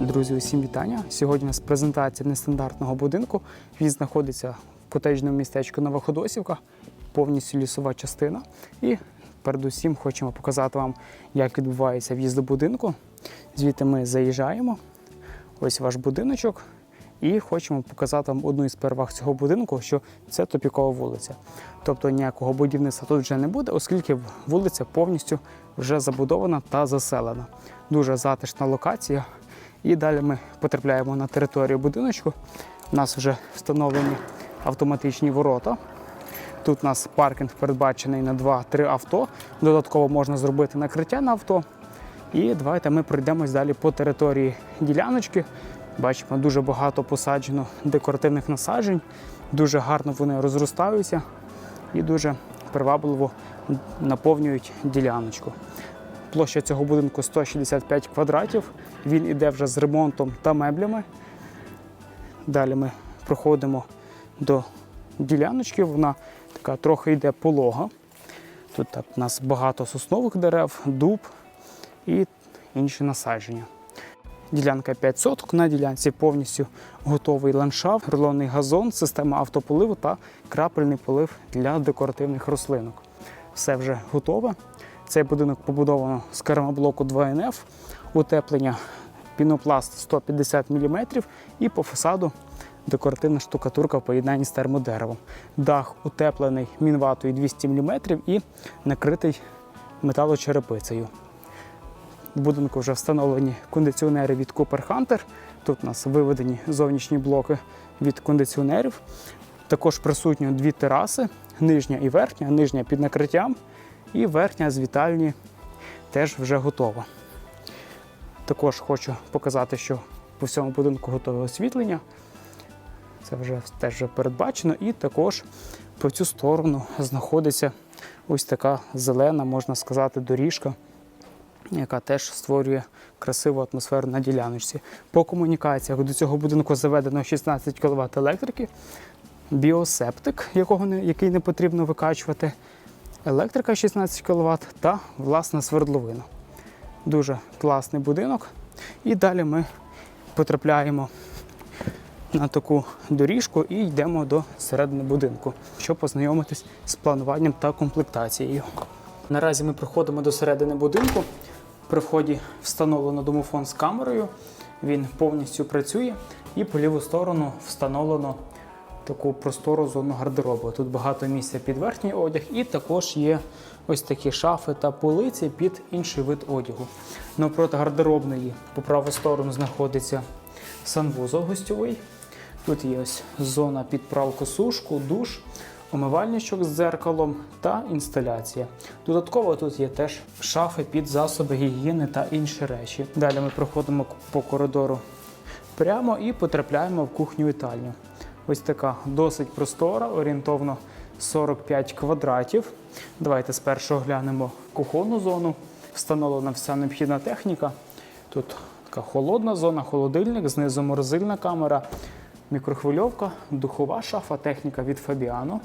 Друзі, усім вітання. Сьогодні у нас презентація нестандартного будинку. Він знаходиться в котеджному містечку Новоходосівка, повністю лісова частина. І передусім хочемо показати вам, як відбувається в'їзд до будинку. Звідти ми заїжджаємо. Ось ваш будиночок. І хочемо показати вам одну із переваг цього будинку, що це топікова вулиця. Тобто ніякого будівництва тут вже не буде, оскільки вулиця повністю вже забудована та заселена. Дуже затишна локація. І далі ми потрапляємо на територію будиночку. У нас вже встановлені автоматичні ворота. Тут у нас паркінг передбачений на 2-3 авто. Додатково можна зробити накриття на авто. І давайте ми пройдемось далі по території діляночки. Бачимо, дуже багато посаджено декоративних насаджень, дуже гарно вони розростаються і дуже привабливо наповнюють діляночку. Площа цього будинку 165 квадратів. Він іде вже з ремонтом та меблями. Далі ми проходимо до діляночки. Вона така трохи йде полога. Тут так, у нас багато соснових дерев, дуб і інші насадження. Ділянка 5 соток. На ділянці повністю готовий ландшафт, рулонний газон, система автополиву та крапельний полив для декоративних рослинок. Все вже готове. Цей будинок побудовано з керамоблоку 2НФ, утеплення пінопласт 150 мм і по фасаду декоративна штукатурка в поєднанні з термодеревом. Дах утеплений мінватою 200 мм і накритий металочерепицею. В будинку вже встановлені кондиціонери від Cooper Hunter. Тут у нас виведені зовнішні блоки від кондиціонерів. Також присутні дві тераси, нижня і верхня, нижня під накриттям, і верхня з вітальні теж вже готова. Також хочу показати, що по всьому будинку готове освітлення. Це вже теж вже передбачено. І також по цю сторону знаходиться ось така зелена, можна сказати, доріжка яка теж створює красиву атмосферу на діляночці. По комунікаціях до цього будинку заведено 16 кВт електрики, біосептик, якого не, який не потрібно викачувати, електрика 16 кВт та власна свердловина. Дуже класний будинок. І далі ми потрапляємо на таку доріжку і йдемо до середини будинку, щоб познайомитись з плануванням та комплектацією. Наразі ми проходимо до середини будинку. При вході встановлено домофон з камерою, він повністю працює, і по ліву сторону встановлено таку простору зону гардеробу. Тут багато місця під верхній одяг, і також є ось такі шафи та полиці під інший вид одягу. Навпроти гардеробної по праву сторону знаходиться санвузол гостьовий. Тут є ось зона під пралку-сушку, душ умивальничок з дзеркалом та інсталяція. Додатково тут є теж шафи під засоби гігієни та інші речі. Далі ми проходимо по коридору прямо і потрапляємо в кухню вітальню. Ось така досить простора, орієнтовно 45 квадратів. Давайте спершу оглянемо кухонну зону. Встановлена вся необхідна техніка. Тут така холодна зона, холодильник, знизу морозильна камера, мікрохвильовка, духова шафа, техніка від Fabiano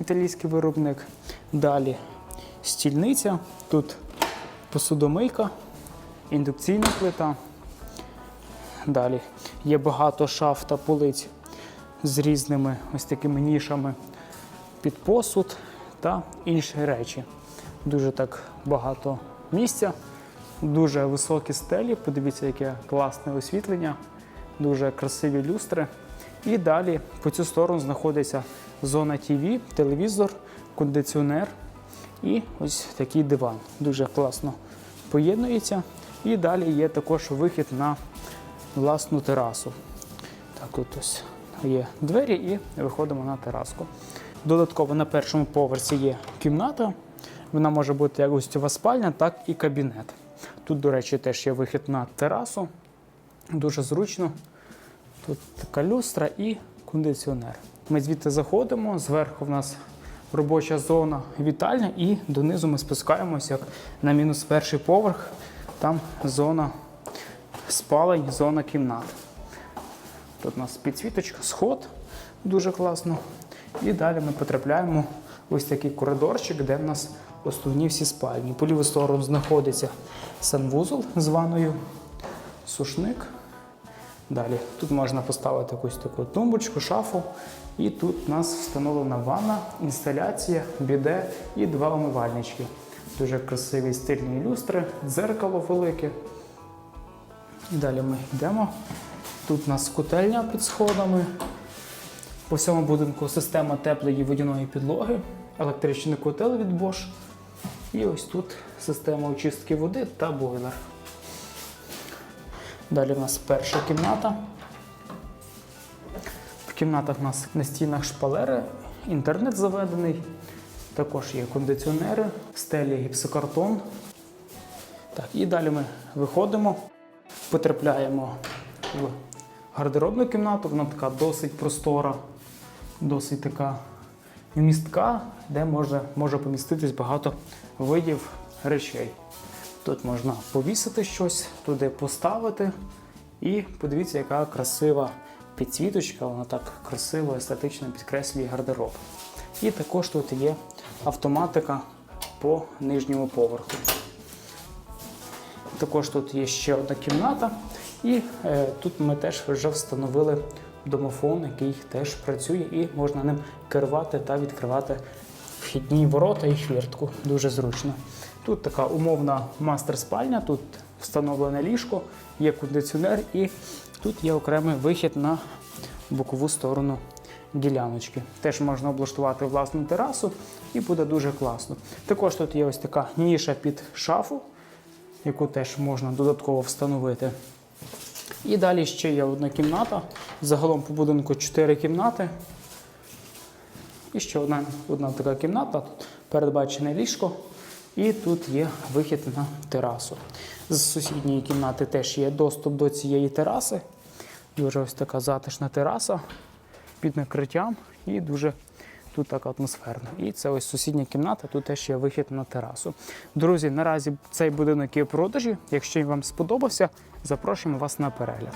італійський виробник. Далі стільниця, тут посудомийка, індукційна плита. Далі є багато шаф та полиць з різними ось такими нішами під посуд та інші речі. Дуже так багато місця, дуже високі стелі. Подивіться, яке класне освітлення, дуже красиві люстри. І далі по цю сторону знаходиться зона ТВ, телевізор, кондиціонер і ось такий диван. Дуже класно поєднується. І далі є також вихід на власну терасу. Так, тут ось є двері і виходимо на тераску. Додатково на першому поверсі є кімната. Вона може бути як гостьова спальня, так і кабінет. Тут, до речі, теж є вихід на терасу. Дуже зручно. Тут така люстра і кондиціонер. Ми звідти заходимо, зверху в нас робоча зона вітальня, і донизу ми спускаємося на мінус перший поверх. Там зона спалень, зона кімнат. Тут у нас підсвіточка, сход дуже класно. І далі ми потрапляємо в ось такий коридорчик, де в нас основні всі спальні. По ліву сторону знаходиться санвузол з ванною, сушник, Далі тут можна поставити якусь таку тумбочку, шафу. І тут у нас встановлена ванна, інсталяція, біде і два умивальнички. Дуже красиві стильні люстри, дзеркало велике. І далі ми йдемо. Тут у нас котельня під сходами. По всьому будинку система теплої водяної підлоги, електричний котел від Bosch. І ось тут система очистки води та бойлер. Далі в нас перша кімната. В кімнатах у нас на стінах шпалери, інтернет заведений. Також є кондиціонери, стелі гіпсокартон. Так, і далі ми виходимо, потрапляємо в гардеробну кімнату. Вона така досить простора, досить така містка, де може, може поміститись багато видів речей. Тут можна повісити щось, туди поставити. І подивіться, яка красива підсвіточка, вона так красиво, естетично підкреслює гардероб. І також тут є автоматика по нижньому поверху. Також тут є ще одна кімната, і е, тут ми теж вже встановили домофон, який теж працює, і можна ним керувати та відкривати вхідні ворота і хвіртку. Дуже зручно. Тут така умовна мастер-спальня, тут встановлене ліжко, є кондиціонер, і тут є окремий вихід на бокову сторону діляночки. Теж можна облаштувати власну терасу і буде дуже класно. Також тут є ось така ніша під шафу, яку теж можна додатково встановити. І далі ще є одна кімната. Загалом по будинку 4 кімнати. І ще одна, одна така кімната. Тут передбачене ліжко. І тут є вихід на терасу. З сусідньої кімнати теж є доступ до цієї тераси. Дуже ось така затишна тераса під накриттям і дуже тут так атмосферно. І це ось сусідня кімната, тут теж є вихід на терасу. Друзі, наразі цей будинок є в продажі. Якщо він вам сподобався, запрошуємо вас на перегляд.